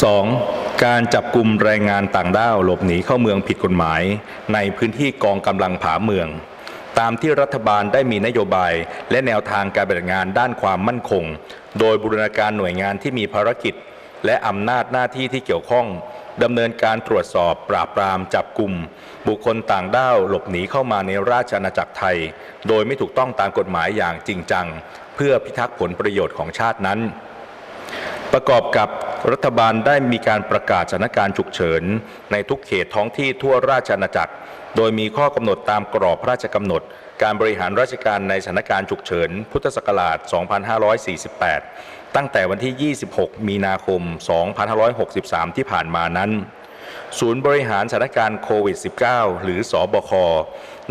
2. การจับกลุ่มแรงงานต่างด้าวหลบหนีเข้าเมืองผิดกฎหมาย ในพื้นที่กองกำลังผาเมือง ตามที่รัฐบาลได้มีนโยบาย และแนวทางการปฏิบัติงานด้านความมั่นคง โดยบูรณาการหน่วยงานที่มีภารกิจ และอำนาจหน้าที่ที่เกี่ยวข้องดำเนินการตรวจสอบปราบปรามจับกลุ่ม บุคคลต่างด้าวหลบหนีเข้ามาในราชอาณาจักรไทย โดยไม่ถูกต้องตามกฎหมายอย่างจริงจัง เพื่อพิทักษ์ผลประโยชน์ของชาตินั้น ประกอบกับ รัฐบาลได้มีการประกาศสถานการณ์ฉุกเฉิน ในทุกเขตท้องที่ทั่วราชอาณาจักร โดยมีข้อกำหนดตามกรอบพระราชกำหนด การบริหารราชการในสถานการณ์ฉุกเฉิน พุทธศักราช 2548 ตั้งแต่วันที่ 26 มีนาคม 2563 ที่ผ่านมานั้นศูนย์บริหารสถานการณ์โควิด -19 หรือสอบค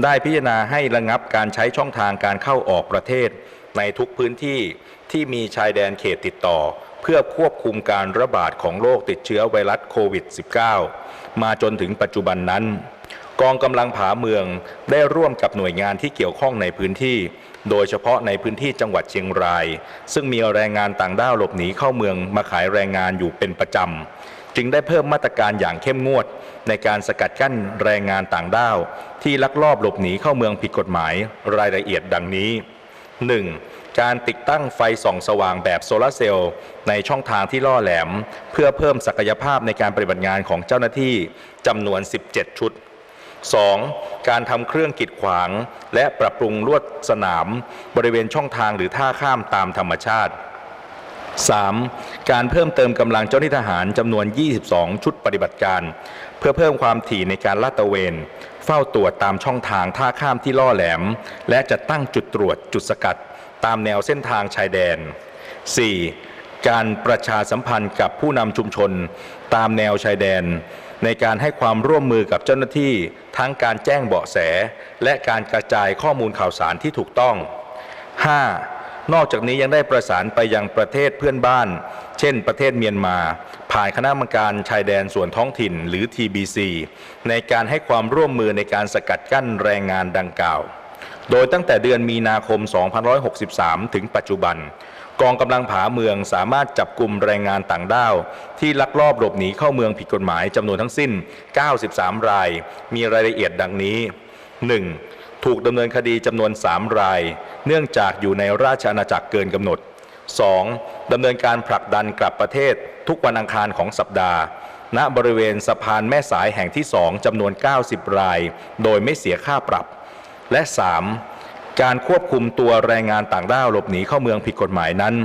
ได้พิจารณาให้ระงับการใช้ช่องทางการเข้าออกประเทศ ในทุกพื้นที่ที่มีชายแดนเขตติดต่อ เพื่อควบคุมการระบาดของโรคติดเชื้อไวรัสโควิด -19 มาจนถึงปัจจุบันนั้น กองกำลังผาเมืองได้ร่วมกับหน่วยงานที่เกี่ยวข้องในพื้นที่ โดยเฉพาะในพื้นที่จังหวัดเชียงราย ซึ่งมีแรงงานต่างด้าวหลบหนีเข้าเมืองมาขายแรงงานอยู่เป็นประจำจึงได้เพิ่มมาตรการอย่างเข้มงวดในการสกัดกั้นแรงงานต่างด้าว ที่ลักลอบหลบหนีเข้าเมืองผิดกฎหมายรายละเอียดดังนี้ 1. การติดตั้งไฟส่องสว่างแบบโซลาร์เซลล์ในช่องทางที่ล่อแหลม เพื่อเพิ่มศักยภาพในการปฏิบัติงานของเจ้าหน้าที่จำนวน 17 ชุด 2. การทำเครื่องกีดขวาง และปรับปรุงลวดสนาม บริเวณช่องทางหรือท่าข้ามตามธรรมชาติ 3. การเพิ่มเติมกำลังเจ้าหน้าที่ทหารจำนวน 22 ชุดปฏิบัติการ เพื่อเพิ่มความถี่ในการลาดตระเวน เฝ้าตรวจตามช่องทางท่าข้ามที่ล่อแหลม และจะตั้งจุดตรวจจุดสกัด ตามแนวเส้นทางชายแดน 4. การประชาสัมพันธ์กับผู้นำชุมชน ตามแนวชายแดน ในการให้ความร่วมมือกับเจ้าหน้าที่ทั้งการแจ้งเบาะแส และการกระจายข้อมูลข่าวสารที่ถูกต้อง 5. นอกจากนี้ยังได้ประสานไปยังประเทศเพื่อนบ้าน เช่น ประเทศเมียนมา ผ่านคณะกรรมการชายแดนส่วนท้องถิ่นหรือ TBC ในการให้ความร่วมมือในการสกัดกั้นแรงงานดังกล่าว โดยตั้งแต่เดือนมีนาคม 2563 ถึงปัจจุบัน กองกำลังผาเมืองสามารถจับกลุ่มแรงงานต่างด้าว ที่ลักลอบหลบหนีเข้าเมืองผิดกฎหมายจำนวนทั้งสิ้น 93 ราย มีรายละเอียดดังนี้ 1. ถูกดำเนินคดีจำนวน 3 ราย เนื่องจากอยู่ในราชอาณาจักรเกินกำหนด 2. ดำเนินการผลักดันกลับประเทศทุกวันอังคารของสัปดาห์ ณบริเวณสะพานแม่สายแห่งที่ 2จำนวน 90 ราย โดยไม่เสียค่าปรับ และ 3. การควบคุมตัวแรงงานต่างด้าวหลบหนีเข้าเมืองผิดกฎหมายนั้น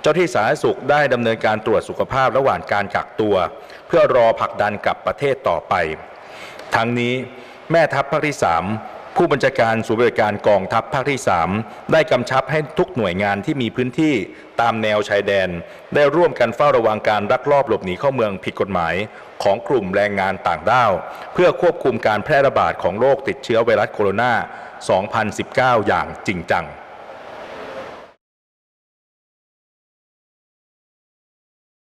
เจ้าที่สาธารณสุขได้ดำเนินการตรวจสุขภาพระหว่างการกักตัว เพื่อรอผลักดันกลับประเทศต่อไป ทั้งนี้แม่ทัพภาคที่ 3 ผู้บัญชาการศูนย์บริการกองทัพภาคที่ 3 ได้กำชับให้ทุกหน่วยงานที่มีพื้นที่ตามแนวชายแดน ได้ร่วมกันเฝ้าระวังการลักลอบหลบหนีเข้าเมืองผิดกฎหมาย ของกลุ่มแรงงานต่างด้าว เพื่อควบคุมการแพร่ระบาดของโรคติดเชื้อไวรัสโคโรนา 2019 อย่างจริงจัง